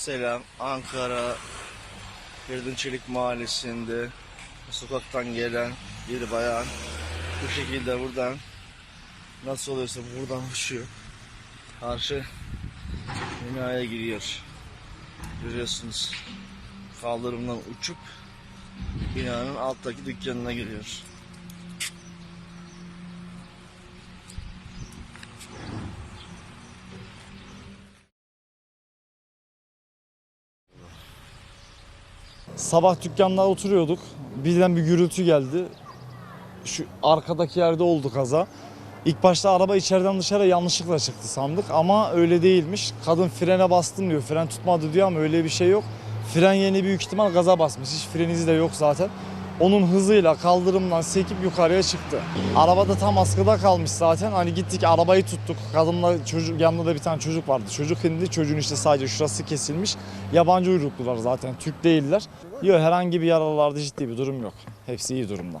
Selam Ankara Çelik Mahallesi'nde sokaktan gelen bir bayan bu şekilde buradan nasıl oluyorsa buradan uçuyor. Karşı binaya giriyor. Görüyorsunuz kaldırımdan uçup binanın alttaki dükkanına giriyor. Sabah dükkanda oturuyorduk. Birden bir gürültü geldi. Şu arkadaki yerde oldu kaza. İlk başta araba içeriden dışarı yanlışlıkla çıktı sandık ama öyle değilmiş. Kadın frene bastım diyor. Fren tutmadı diyor ama öyle bir şey yok. Fren yeni büyük ihtimal gaza basmış. Hiç fren izi de yok zaten. Onun hızıyla kaldırımdan sekip yukarıya çıktı. Arabada tam askıda kalmış zaten. Hani gittik arabayı tuttuk. Kadınla çocuk yanında da bir tane çocuk vardı. Çocuk indi. Çocuğun işte sadece şurası kesilmiş. Yabancı uyruklular zaten. Türk değiller. Yok herhangi bir yaralılarda ciddi bir durum yok. Hepsi iyi durumda.